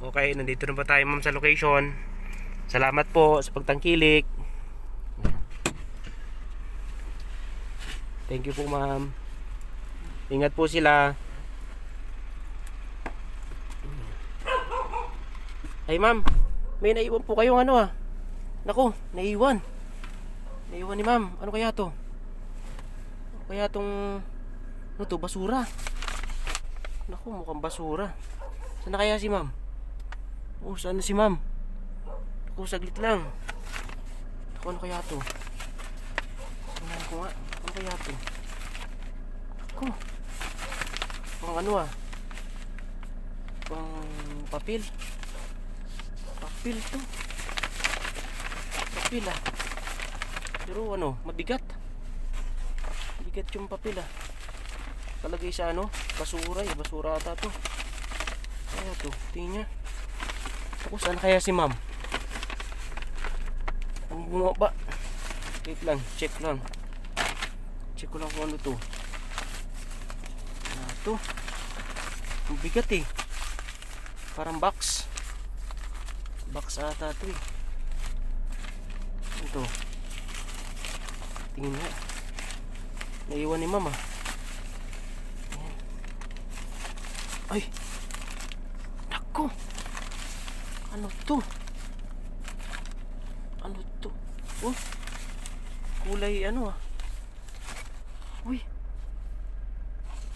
Okay, nandito na po tayo ma'am sa location. Salamat po sa pagtangkilik. Thank you po ma'am. Ingat po sila. Ay ma'am, may naiwan po kayong ano ah. Nako, naiwan. Naiwan ni ma'am. Ano kaya to? Ano kaya tong ano to, basura? Naku, mukhang basura. Saan na kaya si ma'am? Oh, saan na si ma'am? Naku, saglit lang. Naku, ano kaya to? Tingnan ko nga. Ano kaya to? Naku. Pang ano ah? Pang papel. Papel to. Papel ah. Pero ano, mabigat. Mabigat yung papel ah. Palagay sa ano, basura, yung basura ata to. Kaya to, tingin niya. Ako, saan kaya si ma'am? Ang bumaba. Wait lang, check lang. Check ko lang kung ano to. Ano to? Ang bigat eh. Parang box. Box ata to eh. Ito. Tingin nga. Naiwan ni mama. Ay! Nako! Ano to? Ano to? Oh! Kulay ano ah. Uy!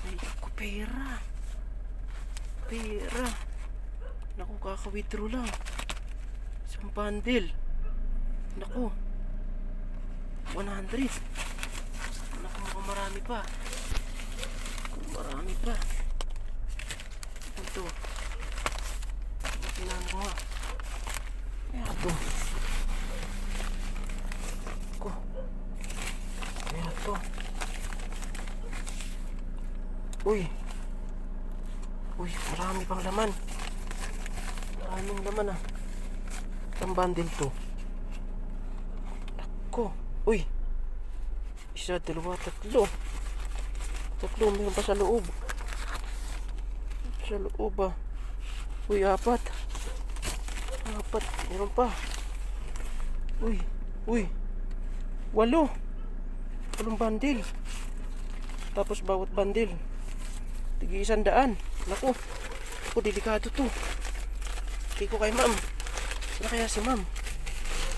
Ay, ako pera. Pera. Naku, kaka-withdraw lang. Isang bundle. Naku. 100. Naku, mukhang marami pa. Marami pa. Ito. Tingnan ko nga. Ayan ito. Ko. Ayan ito. Uy. Uy, marami pang laman. Maraming laman ah. Itong bundle to. Ako. Uy. Isa, dalawa, tatlo. Tatlo, meron pa sa loob. Sa loob ah. Uy, apat. Apat. Meron pa. Uy. Uy. Walo. Walong bandil. Tapos bawat bandil. Tigi isang daan. Naku. Naku, delikado to. Hindi ko kay ma'am. Ano kaya si ma'am?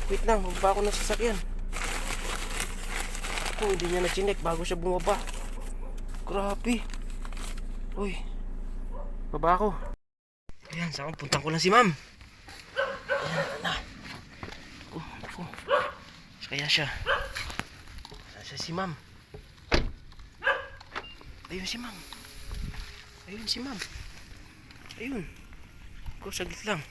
Wait lang, bumaba ako ng sasakyan. Ako, hindi niya na-chinek bago siya bumaba. Grabe. Uy. Baba ako. Ayan, saan punta ko lang si ma'am. Ayan na. Ako, ako. Kaya siya. Saan siya si ma'am? Ayun si ma'am. Ayun si ma'am. Ayun. Ako, saglit lang.